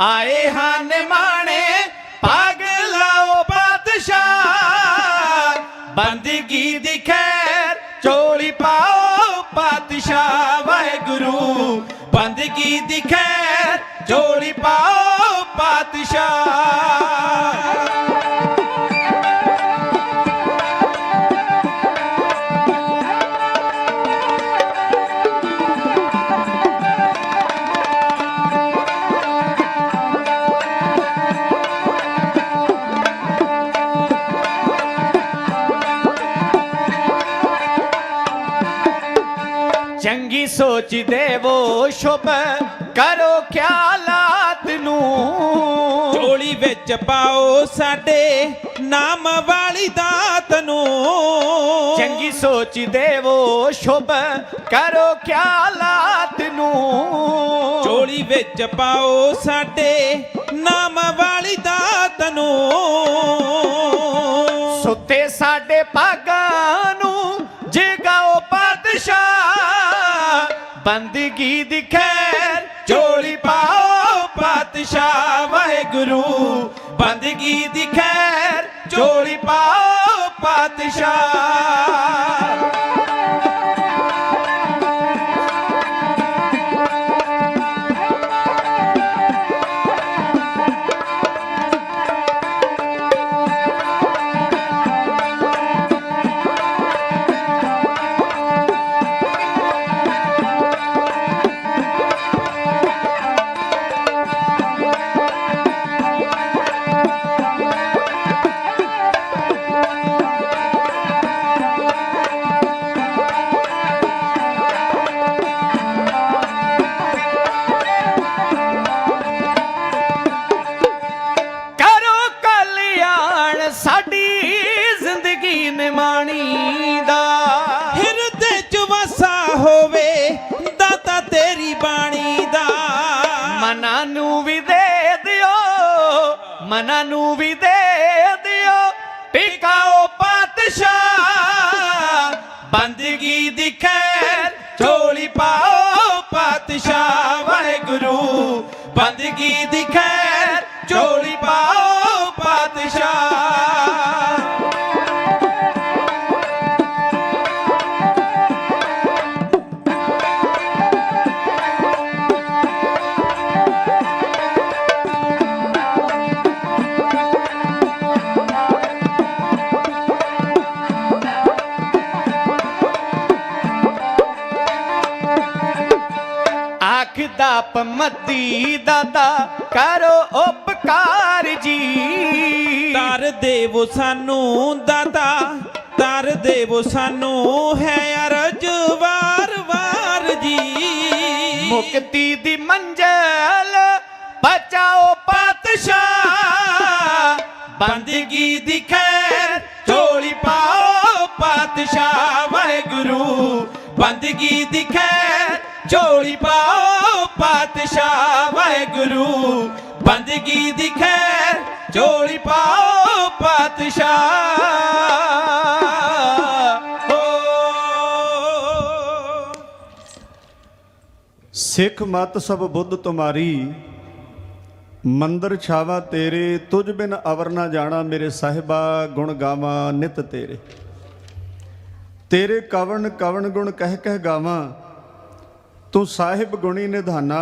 ਆਏ ਹਨ ਮਾਣੇ ਪਾਗਲਾਓ ਬਾਦਸ਼ਾਹ ਬੰਦਗੀ ਦੀ ਖੈਰ, ਚੋਲੀ ਪਾਓ ਬਾਦਸ਼ਾਹ ਵਾਹਿਗੁਰੂ। ਬੰਦਗੀ ਦੀ ਖੈਰ, ਚੋਲੀ ਪਾਓ ਬਾਦਸ਼ਾਹ ਚੰਗੀ ਸੋਚ ਦੇਵੋ ਸ਼ੁਭ ਕਰੋ ਖਿਆਲਾਤ ਨੂੰ। ਝੋਲੀ ਵਿੱਚ ਪਾਓ ਸਾਡੇ ਨਾਮ ਵਾਲੀ ਦਾਤ ਨੂੰ। ਚੰਗੀ ਸੋਚ ਦੇਵੋ ਸ਼ੁਭ ਕਰੋ ਖਿਆਲਾਤ ਨੂੰ। ਝੋਲੀ ਵਿੱਚ ਪਾਓ ਸਾਡੇ ਨਾਮ ਵਾਲੀ ਦਾਤ ਨੂੰ। ਸੁੱਤੇ ਸਾਡੇ ਭਾਗਾਂ ਨੂੰ ਜਗਾਓ ਪਾਤਸ਼ਾਹ। ਬੰਦਗੀ ਦੀ ਖੈਰ ਝੋਲੀ ਪਾਓ ਪਾਤਸ਼ਾਹ ਵਾਹਿਗੁਰੂ। ਬੰਦਗੀ ਦੀ ਖੈਰ ਝੋਲੀ ਪਾਓ ਪਾਤਸ਼ਾਹ। ਮਨਾਂ ਨੂੰ ਵੀ ਦੇ ਦਿਓ। ਟਿਕਾਓ ਪਾਤਸ਼ਾਹ, ਬੰਦਗੀ ਦੀ ਖੈਰ, ਝੋਲੀ ਪਾਓ ਪਾਤਸ਼ਾਹ ਵਾਹਿਗੁਰੂ। ਬੰਦਗੀ ਦੀ ਖੈਰ, ਝੋਲੀ ਪਾਓ ਪਾਤਸ਼ਾਹ। ਆਖਦਾ ਪਮਤੀ ਦਾਦਾ। ਕਰੋ ਉਪਕਾਰ ਜੀ। ਤਰ ਦੇਵੋ ਸਾਨੂੰ ਦਾਤਾ। ਤਰ ਦੇਵੋ ਸਾਨੂੰ ਹੈ ਅਰਜ ਵਾਰ ਵਾਰ ਜੀ। ਮੁਕਤੀ ਦੀ ਮੰਜ਼ਲ ਬਚਾਓ ਪਾਤਸ਼ਾਹ। ਬੰਦਗੀ ਦੀ ਖੈਰ ਝੋਲੀ ਪਾਓ ਪਾਤਸ਼ਾਹ। ਵਾਹਿਗੁਰੂ ਬੰਦਗੀ ਦੀ ਖੈਰ ਝੋਲੀ ਪਾਓ ਪਾਤਸ਼ਾਹ ਵਾਹਿਗੁਰੂ। ਬੰਦਗੀ ਦੀ ਖੈਰ ਝੋਲੀ ਪਾਓ ਪਾਤਸ਼ਾਹ। ਸਿੱਖ ਮਤ ਸਭ ਬੁੱਧ ਤੁਮਾਰੀ, ਮੰਦਰ ਛਾਵਾ ਤੇਰੇ, ਤੁਝ ਬਿਨ ਅਵਰ ਨਾ ਜਾਣਾ ਮੇਰੇ ਸਾਹਿਬਾ, ਗੁਣ ਗਾਵਾਂ ਨਿਤ ਤੇਰੇ। ਤੇਰੇ ਕਵਣ ਕਵਣ ਗੁਣ ਕਹਿ ਕਹਿ ਗਾਵਾਂ ਤੂੰ ਸਾਹਿਬ ਗੁਣੀ ਨਿਧਾਨਾ